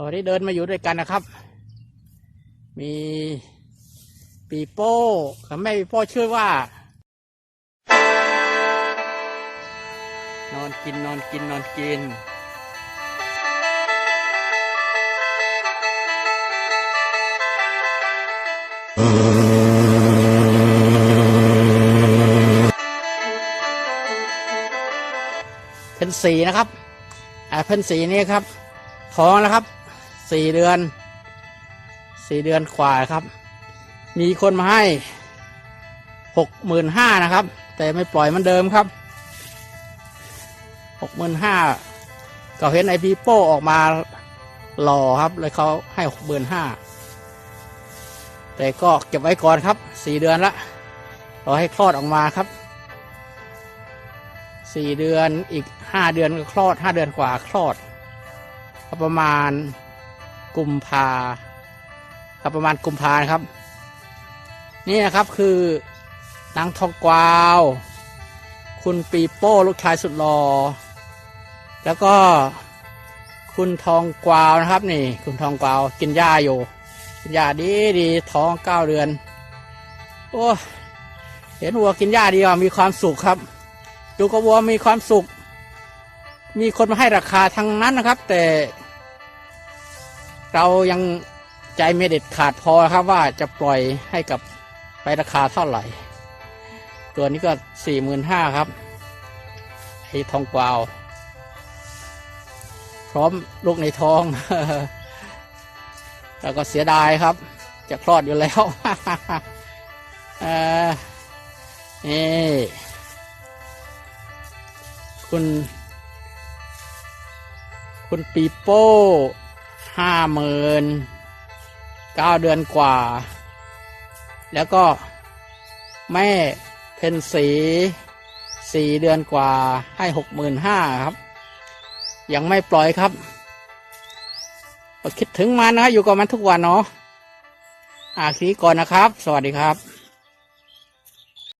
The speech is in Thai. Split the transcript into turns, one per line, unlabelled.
ตอนนี้เดินมาอยู่ด้วยกันนะครับ มีปีโป้กับแม่ปีโป้ชื่อว่า นอนกินนอนกินนอนกินเพนสีนะครับอ่าเพนสีนี่ครับท้องแล้วครับ สี่เดือนสี่เดือนกว่าครับ มีคนมาให้หกหมื่นห้านะครับ แต่ไม่ปล่อยมันเดิมครับหกหมื่นห้าก็เห็นไอพีโป้ออกมาหล่อครับ เลยเขาให้หกหมื่นห้าแต่ก็เก็บไว้ก่อนครับสี่เดือนละรอให้คลอดออกมาครับสี่เดือนอีกห้าเดือนก็คลอดห้าเดือนกว่าคลอดประมาณ กุมภาครับประมาณกุมภาครับ นี่นะครับคือนางทองกวาว คุณปีโป้ลูกชายสุดหล่อแล้วก็คุณทองกวาวนะครับ นี่ คุณทองกวาวกินหญ้าอยู่กินหญ้าดีดีท้องเก้าเดือน โอ้เห็นวัวกินหญ้าดีอะมีความสุขครับอยู่กับวัวมีความสุข มีคนมาให้ราคาทั้งนั้นนะครับ แต่ เรายังใจไม่เด็ดขาดพอครับว่าจะปล่อยให้กับไปราคาเท่าไหร่ ตัวนี้ก็สี่หมื่นห้าครับไอ้ทองกวาว พร้อมลูกในท้อง แล้วก็เสียดายครับ จะคลอดอยู่แล้วเออนี่คุณ คุณปีโป้ ห้าหมื่นเก้าเดือนกว่า แล้วก็แม่เพนสีสี่เดือนกว่าให้หกหมื่นห้าครับ ยังไม่ปล่อยครับคิดถึงมันนะอยู่กับมันทุกวันเนาะอาคีก่อนนะครับ สวัสดีครับ